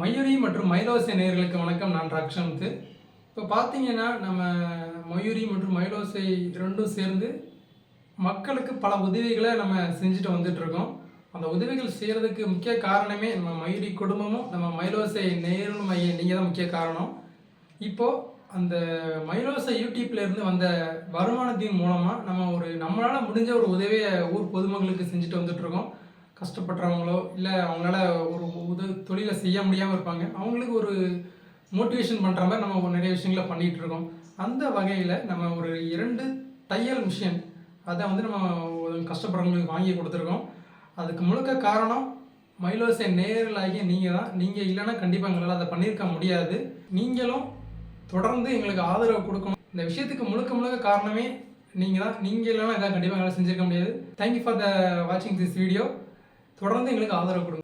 மயூரி மற்றும் மயிலோசை நேர்களுக்கு வணக்கம். நான் ரக்ஷந்த். இப்போ பார்த்தீங்கன்னா நம்ம மயூரி மற்றும் மயிலோசை ரெண்டும் சேர்ந்து மக்களுக்கு பல உதவிகளை நம்ம செஞ்சுட்டு வந்துட்ருக்கோம் அந்த உதவிகள் செய்கிறதுக்கு முக்கிய காரணமே நம்ம மயூரி குடும்பமும் நம்ம மயிலோசை நேரும் மைய நீங்கள் தான் முக்கிய காரணம். இப்போது அந்த மயிலோசை யூடியூப்லேருந்து வந்த வருமானத்தின் மூலமாக நம்ம ஒரு நம்மளால் முடிஞ்ச ஒரு உதவியை ஊர் பொதுமக்களுக்கு செஞ்சுட்டு வந்துட்டு இருக்கோம் கஷ்டப்படுறவங்களோ இல்லை அவங்களால ஒரு உத தொழிலை செய்ய முடியாமல் இருப்பாங்க. அவங்களுக்கு ஒரு மோட்டிவேஷன் பண்ணுற மாதிரி நம்ம நிறைய விஷயங்களை பண்ணிகிட்டு இருக்கோம். அந்த வகையில் நம்ம ஒரு இரண்டு தையல் மிஷின் அதை வந்து நம்ம ஒரு கஷ்டப்படுறவங்களுக்கு வாங்கி கொடுத்துருக்கோம். அதுக்கு முழுக்க காரணம் மயிலோசை நேயர்களாகிய நீங்கள் தான். நீங்கள் இல்லைன்னா கண்டிப்பாக எங்களால் அதை பண்ணியிருக்க முடியாது. நீங்களும் தொடர்ந்து எங்களுக்கு ஆதரவு கொடுக்கணும். இந்த விஷயத்துக்கு முழுக்க முழுக்க காரணமே நீங்கள் தான். நீங்கள் இல்லைன்னா இதான் கண்டிப்பாக எங்களால் செஞ்சிருக்க முடியாது. தேங்க்யூ ஃபார் த வாட்சிங் திஸ் வீடியோ தொடர்ந்து எங்களுக்கு ஆதரவு கொடுங்க.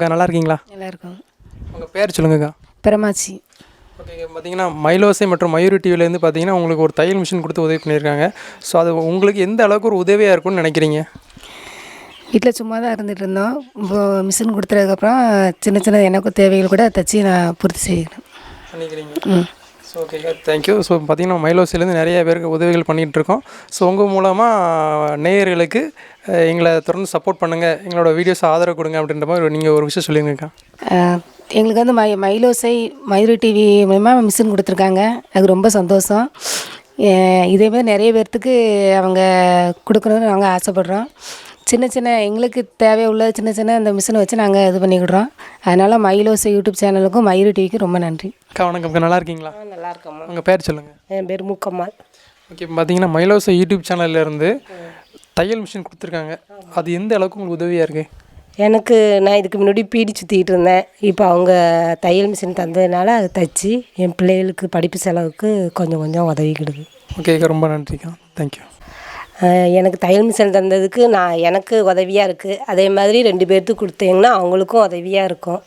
அக்கா நல்லா இருக்கீங்களா? நல்லா இருக்கும் உங்கள் பேர் சொல்லுங்கக்கா. பிரமாச்சி. ஓகே பார்த்தீங்கன்னா மயிலோசை மற்றும் மயூரி டிவிலேருந்து பார்த்தீங்கன்னா உங்களுக்கு ஒரு தையல் மிஷின் கொடுத்து உதவி பண்ணியிருக்காங்க. ஸோ அது உங்களுக்கு எந்த அளவுக்கு ஒரு உதவியாக இருக்கும்னு நினைக்கிறீங்க? வீட்டில் சும்மா தான் இருந்துட்டு இருந்தோம் இப்போ மிஷின் கொடுத்ததுக்கப்புறம் சின்ன சின்ன எனக்கும் தேவைகள் கூட தச்சு நான் பூர்த்தி செய்யணும் பண்ணிக்கிறீங்க. ம். ஸோ ஓகேக்கா தேங்க்யூ ஸோ பார்த்தீங்கன்னா மைலோசிலேருந்து நிறைய பேருக்கு உதவிகள் பண்ணிகிட்டு இருக்கோம் ஸோ உங்கள் மூலமாக நேயர்களுக்கு எங்களை தொடர்ந்து சப்போர்ட் பண்ணுங்கள் எங்களோட வீடியோஸ் ஆதரவு கொடுங்க அப்படின்ற மாதிரி நீங்கள் ஒரு விஷயம் சொல்லியிருங்கக்கா எங்களுக்கு வந்து மை மயிலோசை மயூரி டிவி மூலிமா மிஷின் கொடுத்துருக்காங்க. அது ரொம்ப சந்தோஷம். இதேமாதிரி நிறைய பேர்த்துக்கு அவங்க கொடுக்கணும்னு நாங்கள் ஆசைப்படுறோம். சின்ன சின்ன எங்களுக்கு தேவை உள்ள சின்ன சின்ன இந்த மிஷினை வச்சு நாங்கள் இது பண்ணிக்கிடுறோம். அதனால் மயிலோசை யூடியூப் சேனலுக்கும் மயூரி டிவிக்கும் ரொம்ப நன்றி. அக்கா வணக்கம்க்கா நல்லா இருக்கீங்களா? நல்லா இருக்கம்மா. உங்கள் பேர் சொல்லுங்கள் என் பேர் மூக்கம்மாள். ஓகே பார்த்தீங்கன்னா மயிலோசை யூடியூப் சேனல்ல இருந்து தையல் மிஷின் கொடுத்துருக்காங்க. அது எந்த அளவுக்கு உங்களுக்கு உதவியாக இருக்குது எனக்கு நான் இதுக்கு முன்னாடி பீடி சுற்றிக்கிட்டு இருந்தேன். இப்போ அவங்க தையல் மிஷின் தந்ததுனால அதை தைச்சி என் பிள்ளைகளுக்கு படிப்பு செலவுக்கு கொஞ்சம் கொஞ்சம் உதவிக்கிடுது. ஓகேக்கா ரொம்ப நன்றிக்கா. தேங்க்யூ எனக்கு தையல் மிஷின் தந்ததுக்கு நான் எனக்கு உதவியாக இருக்குது அதே மாதிரி ரெண்டு பேர்த்துக்கு கொடுத்தீங்கன்னா அவங்களுக்கும் உதவியாக இருக்கும்.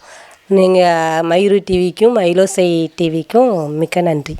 நீங்கள் மயூரி டிவிக்கும் மயிலோசை டிவிக்கும் மிக்க நன்றி.